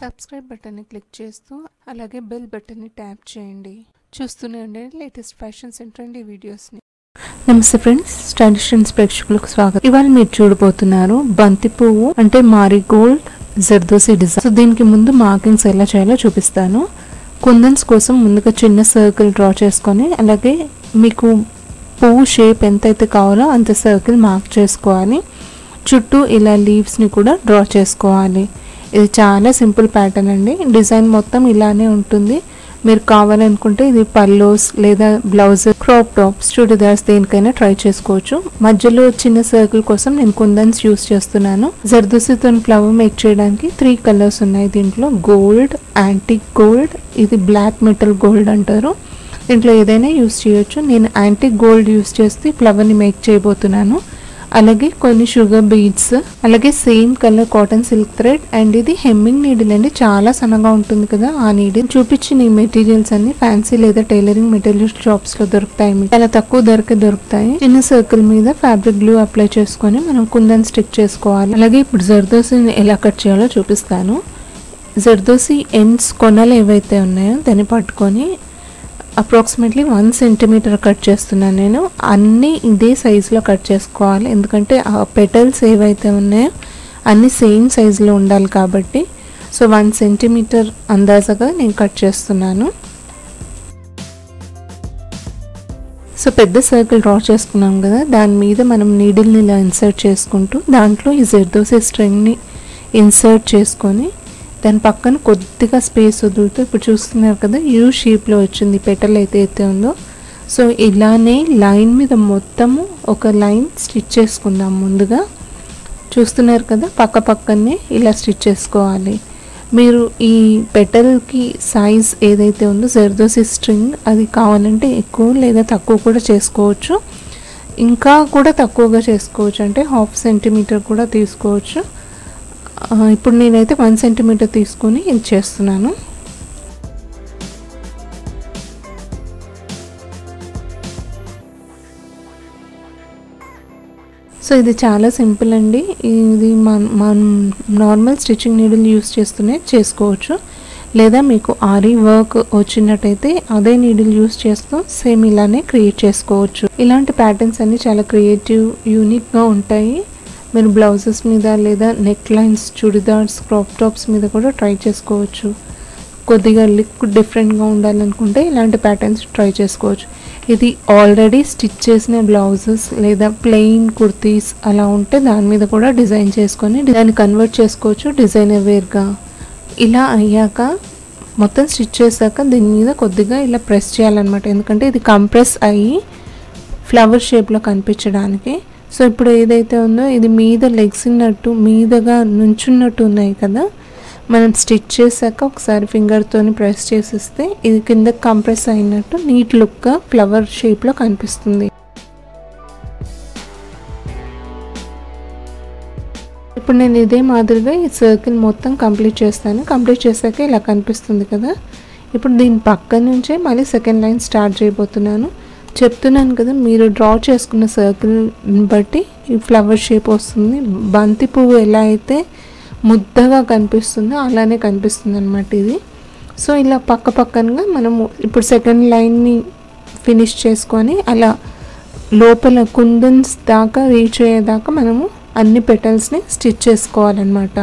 Subscribe బటన్ని click చేస్తూ అలాగే బెల్ బటన్ని ట్యాప్ చేయండి. చూస్తూనే ఉండండి లేటెస్ట్ ఫ్యాషన్స్ అండ్ ట్రెండీ వీడియోస్ని. నమస్తే ఫ్రెండ్స్ ట్రెడిషన్స్ ప్రేక్షకులకు స్వాగతం. ఇవాళ మీరు చూడబోతున్నారు బంతి పువ్వు అంటే marigold zardozi design. So దీనికి ముందు మార్కింగ్స్ ఎలా చేయాలో చూపిస్తాను. కుందన్స్ కోసం ముందుగా చిన్న సర్కిల్ డ్రా చేసుకొని అలాగే మీకు పువ్వు షేప్ ఎంతైతే కావాలో అంత సర్కిల్ మార్క్ చేసుకోవాలి. చుట్టూ ఇలా లీవ్స్ని కూడా డ్రా చేసుకోవాలి. ఇది చాలా సింపుల్ ప్యాటర్న్ అండి. డిజైన్ మొత్తం ఇలానే ఉంటుంది. మీరు కావాలనుకుంటే ఇది పల్లోస్ లేదా బ్లౌజ్ క్రాప్ టాప్స్ చుడిదార్స్ దేనికైనా ట్రై చేసుకోవచ్చు. మధ్యలో చిన్న సర్కిల్ కోసం నేను కుందన్స్ యూస్ చేస్తున్నాను. జర్దోసితో ఫ్లవర్ మేక్ చేయడానికి త్రీ కలర్స్ ఉన్నాయి దీంట్లో. గోల్డ్ యాంటిక్ గోల్డ్ ఇది బ్లాక్ మెటల్ గోల్డ్ అంటారు. దీంట్లో ఏదైనా యూస్ చేయొచ్చు. నేను యాంటిక్ గోల్డ్ యూస్ చేస్తే ఫ్లవర్ని మేక్ చేయబోతున్నాను. అలాగే కొన్ని షుగర్ బీడ్స్ అలాగే same colour cotton silk thread and ఇది హెమ్మింగ్ నీడిల్ అండి. చాలా సన్నగా ఉంటుంది కదా ఆ నీడిల్ చూపించిన ఈ మెటీరియల్స్ అన్ని ఫ్యాన్సీ లేదా టైలరింగ్ మెటీరియల్ షాప్స్లో దొరుకుతాయి చాలా తక్కువ ధరకే దొరుకుతాయి. చిన్న సర్కిల్ మీద ఫ్యాబ్రిక్ గ్లూ అప్లై చేసుకొని మనం కుందని స్టిక్ చేసుకోవాలి. అలాగే ఇప్పుడు జర్దోసిని ఎలా కట్ చేయాలో చూపిస్తాను. జర్దోసి ఎండ్స్ కొనలు ఏవైతే ఉన్నాయో దాన్ని పట్టుకొని అప్రాక్సిమేట్లీ వన్ సెంటీమీటర్ కట్ చేస్తున్నాను నేను. అన్నీ ఇదే సైజులో కట్ చేసుకోవాలి. ఎందుకంటే ఆ పెటల్స్ ఏవైతే ఉన్నాయో అన్నీ సేమ్ సైజులో ఉండాలి కాబట్టి. సో వన్ సెంటీమీటర్ అందాజగా నేను కట్ చేస్తున్నాను. సో పెద్ద సర్కిల్ డ్రా చేసుకున్నాం కదా. దాని మీద మనం నీడిల్ని ఇలా ఇన్సర్ట్ చేసుకుంటూ దాంట్లో ఈ జెర్దోసే స్ట్రింగ్ని ఇన్సర్ట్ చేసుకొని దాని పక్కన కొద్దిగా స్పేస్ వదులుతూ ఇప్పుడు చూస్తున్నారు కదా యూ షేప్లో వచ్చింది పెటల్ అయితే అయితే ఉందో. సో ఇలానే లైన్ మీద మొత్తము ఒక లైన్ స్టిచ్ చేసుకుందాం ముందుగా. చూస్తున్నారు కదా పక్క పక్కనే ఇలా స్టిచ్ చేసుకోవాలి. మీరు ఈ పెటల్కి సైజ్ ఏదైతే ఉందో జర్దోసి స్ట్రింగ్ అది కావాలంటే ఎక్కువ లేదా తక్కువ కూడా చేసుకోవచ్చు. ఇంకా కూడా తక్కువగా చేసుకోవచ్చు అంటే హాఫ్ సెంటీమీటర్ కూడా తీసుకోవచ్చు. ఇప్పుడు నేనైతే వన్ సెంటీమీటర్ తీసుకొని ఇది చేస్తున్నాను. సో ఇది చాలా సింపుల్ అండి. ఇది మన మనం నార్మల్ స్టిచ్చింగ్ నీడిల్ యూస్ చేస్తూనే చేసుకోవచ్చు. లేదా మీకు ఆరీ వర్క్ వచ్చినట్టయితే అదే నీడిల్ యూస్ చేస్తూ సేమ్ ఇలానే క్రియేట్ చేసుకోవచ్చు. ఇలాంటి ప్యాటర్న్స్ అన్నీ చాలా క్రియేటివ్ యూనిక్గా ఉంటాయి. మీరు బ్లౌజెస్ మీద లేదా neck lines churidars crop tops మీద కూడా ట్రై చేసుకోవచ్చు. కొద్దిగా లిక్ డిఫరెంట్గా ఉండాలనుకుంటే ఇలాంటి ప్యాటర్న్స్ ట్రై చేసుకోవచ్చు. ఇది ఆల్రెడీ స్టిచ్ చేసిన బ్లౌజెస్ లేదా ప్లెయిన్ కుర్తీస్ అలా ఉంటే దాని మీద కూడా డిజైన్ చేసుకొని దాన్ని కన్వర్ట్ చేసుకోవచ్చు డిజైనర్ వేర్గా ఇలా అయ్యాక మొత్తం స్టిచ్ చేశాక దీని మీద కొద్దిగా ఇలా ప్రెస్ చేయాలన్నమాట. ఎందుకంటే ఇది కంప్రెస్ అయ్యి ఫ్లవర్ షేప్లో కనిపించడానికి. సో ఇప్పుడు ఏదైతే ఉందో ఇది మీద లెగ్స్ ఉన్నట్టు మీదగా నుంచున్నట్టు ఉన్నాయి కదా మనం స్టిచ్ చేశాక ఒకసారి ఫింగర్తోని ప్రెస్ చేసిస్తే ఇది కింద కంప్రెస్ అయినట్టు నీట్ లుక్గా ఫ్లవర్ షేప్లో కనిపిస్తుంది. ఇప్పుడు నేను ఇదే మాదిరిగా ఈ సర్కిల్ మొత్తం కంప్లీట్ చేస్తాను. కంప్లీట్ చేశాక ఇలా కనిపిస్తుంది కదా. ఇప్పుడు దీని పక్క నుంచే మళ్ళీ సెకండ్ లైన్ స్టార్ట్ చేయబోతున్నాను. చెప్తున్నాను కదా మీరు డ్రా చేసుకున్న సర్కిల్ని బట్టి ఈ ఫ్లవర్ షేప్ వస్తుంది. బంతి పువ్వు ఎలా అయితే ముద్దగా కనిపిస్తుందో అలానే కనిపిస్తుంది అనమాట ఇది. సో ఇలా పక్క పక్కనగా మనము ఇప్పుడు సెకండ్ లైన్ని ఫినిష్ చేసుకొని అలా లోపల కుందన్స్ దాకా రీచ్ అయ్యేదాకా మనము అన్ని పెటల్స్ని స్టిచ్ చేసుకోవాలన్నమాట.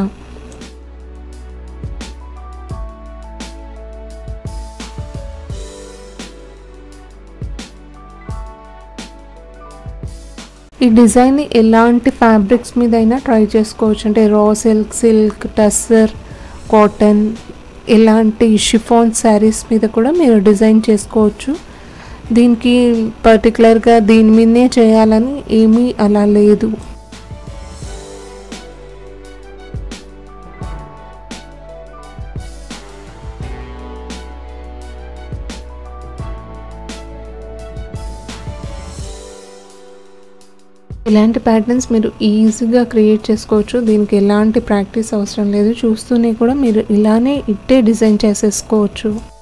ఈ డిజైన్ ఎలాంటి ఫ్యాబ్రిక్స్ మీద అయినా ట్రై చేసుకోవచ్చు. అంటే raw silk silk tussar cotton ఇలాంటి షిఫాన్ శారీస్ మీద కూడా మీరు డిజైన్ చేసుకోవచ్చు. దీనికి పర్టికులర్గా దీని మీదనే చేయాలని ఏమీ అలా లేదు. ఇలాంటి ప్యాటర్న్స్ మీరు ఈజీగా క్రియేట్ చేసుకోవచ్చు. దీనికి ఎలాంటి ప్రాక్టీస్ అవసరం లేదు. చూస్తూనే కూడా మీరు ఇలానే ఇట్టే డిజైన్ చేసేసుకోవచ్చు.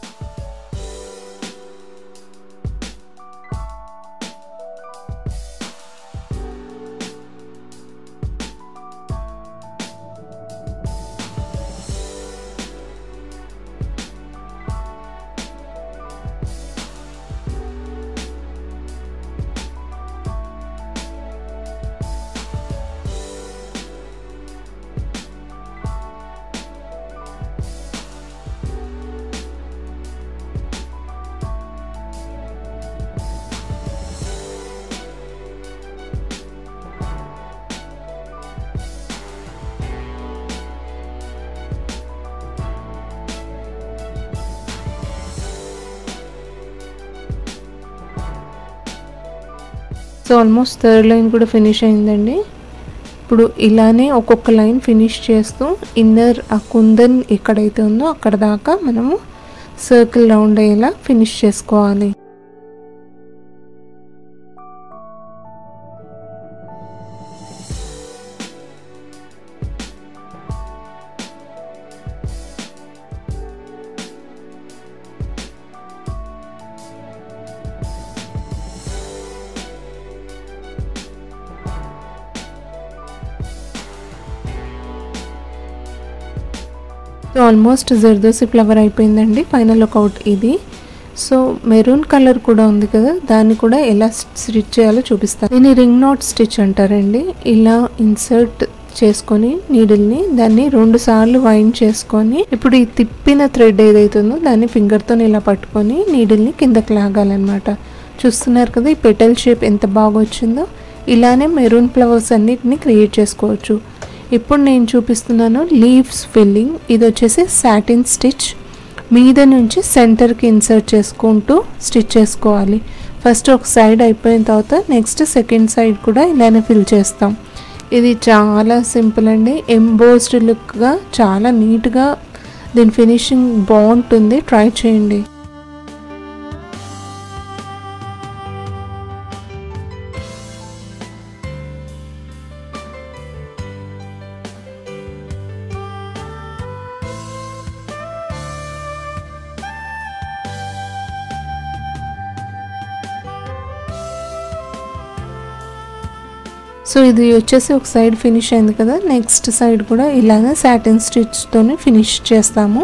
సో ఆల్మోస్ట్ థర్డ్ లైన్ కూడా ఫినిష్ అయిందండి. ఇప్పుడు ఇలానే ఒక్కొక్క లైన్ ఫినిష్ చేస్తూ ఇన్నర్ ఆ కుందన్ ఎక్కడైతే ఉందో అక్కడ దాకా మనము సర్కిల్ రౌండ్ అయ్యేలా ఫినిష్ చేసుకోవాలి. సో ఆల్మోస్ట్ జర్దోసి ఫ్లవర్ అయిపోయిందండి. ఫైనల్ లుక్అవుట్ ఇది. సో మెరూన్ కలర్ కూడా ఉంది కదా. దాన్ని కూడా ఎలా స్టిచ్ చేయాలో చూపిస్తాను దీన్ని రింగ్ నాట్ స్టిచ్ అంటారండి. ఇలా ఇన్సర్ట్ చేసుకొని నీడిల్ని దాన్ని రెండు సార్లు వైండ్ చేసుకొని ఇప్పుడు ఈ తిప్పిన థ్రెడ్ ఏదైతుందో దాన్ని ఫింగర్తో ఇలా పట్టుకొని నీడిల్ని కిందకి లాగాలన్నమాట. చూస్తున్నారు కదా ఈ పెటల్ షేప్ ఎంత బాగా వచ్చిందో ఇలానే మెరూన్ ఫ్లవర్స్ అన్నిటిని క్రియేట్ చేసుకోవచ్చు. ఇప్పుడు నేను చూపిస్తున్నాను లీవ్స్ ఫిల్లింగ్ ఇది వచ్చేసి సాటిన్ స్టిచ్ మీద నుంచి సెంటర్కి ఇన్సర్ట్ చేసుకుంటూ స్టిచ్ చేసుకోవాలి. ఫస్ట్ ఒక సైడ్ అయిపోయిన తర్వాత నెక్స్ట్ సెకండ్ సైడ్ కూడా ఇలానే ఫిల్ చేస్తాం. ఇది చాలా సింపుల్ అండి. ఎంబోస్డ్ లుక్గా చాలా నీట్గా దీని ఫినిషింగ్ బాగుంటుంది. ట్రై చేయండి. సో ఇది వచ్చేసి ఒక సైడ్ ఫినిష్ అయింది కదా నెక్స్ట్ సైడ్ కూడా ఇలాగే సాటిన్ స్టిచ్తోనే ఫినిష్ చేస్తాము.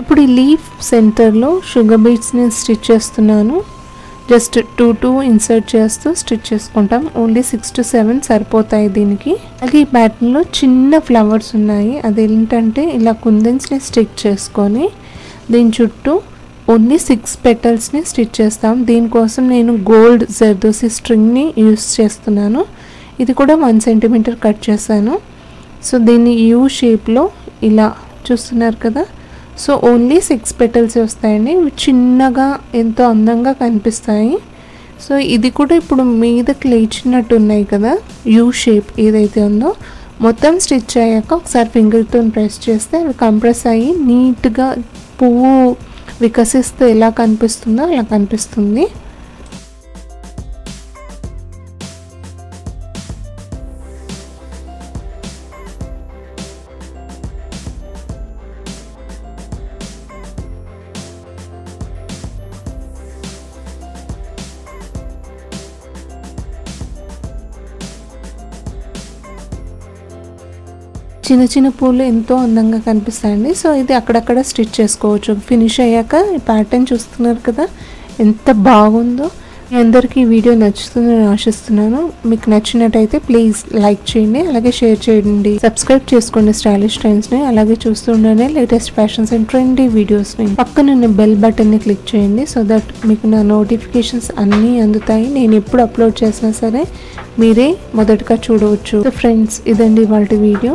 ఇప్పుడు ఈ లీఫ్ సెంటర్లో షుగర్ బీట్స్ని స్టిచ్ చేస్తున్నాను. జస్ట్ టూ టూ ఇన్సర్ట్ చేస్తూ స్టిచ్ చేసుకుంటాం. ఓన్లీ సిక్స్ టు సెవెన్ సరిపోతాయి దీనికి. అలాగే ఈ ప్యాటర్న్లో చిన్న ఫ్లవర్స్ ఉన్నాయి. అది ఏంటంటే ఇలా కుందన్స్ని స్టిచ్ చేసుకొని దీని చుట్టూ ఓన్లీ సిక్స్ పెటల్స్ని స్టిచ్ చేస్తాం. దీనికోసం నేను గోల్డ్ జర్దోసి స్ట్రింగ్ని యూస్ చేస్తున్నాను. ఇది కూడా వన్ సెంటీమీటర్ కట్ చేశాను. సో దీన్ని యూ షేప్లో ఇలా చూస్తున్నారు కదా? సో ఓన్లీ సిక్స్ పెటల్స్ వస్తాయండి. ఇవి చిన్నగా ఎంతో అందంగా కనిపిస్తాయి. సో ఇది కూడా ఇప్పుడు మీదకి లేచినట్టు ఉన్నాయి కదా యూ షేప్ ఏదైతే ఉందో. మొత్తం స్టిచ్ అయ్యాక ఒకసారి ఫింగర్తో ప్రెస్ చేస్తే అవి కంప్రెస్ అయ్యి నీట్గా పువ్వు వికసిస్తే ఎలా కనిపిస్తుందో అలా కనిపిస్తుంది. చిన్న చిన్న పూలు ఎంతో అందంగా కనిపిస్తాయండి. సో ఇది అక్కడక్కడ స్టిచ్ చేసుకోవచ్చు. ఫినిష్ అయ్యాక ఈ ప్యాటర్న్ చూస్తున్నారు కదా ఎంత బాగుందో. మీ అందరికీ ఈ వీడియో నచ్చుతుందని ఆశిస్తున్నాను. మీకు నచ్చినట్టయితే ప్లీజ్ లైక్ చేయండి అలాగే షేర్ చేయండి. సబ్స్క్రైబ్ చేసుకోండి స్టైలిష్ ట్రెండ్స్ని అలాగే చూస్తుండనే లేటెస్ట్ ఫ్యాషన్స్ అండ్ ట్రెండీ వీడియోస్ని. పక్కన బెల్ బటన్ని క్లిక్ చేయండి సో దట్ మీకు నా నోటిఫికేషన్స్ అన్నీ అందుతాయి. నేను ఎప్పుడు అప్లోడ్ చేసినా సరే మీరే మొదటగా చూడవచ్చు. ఫ్రెండ్స్ ఇదండి వాటి video.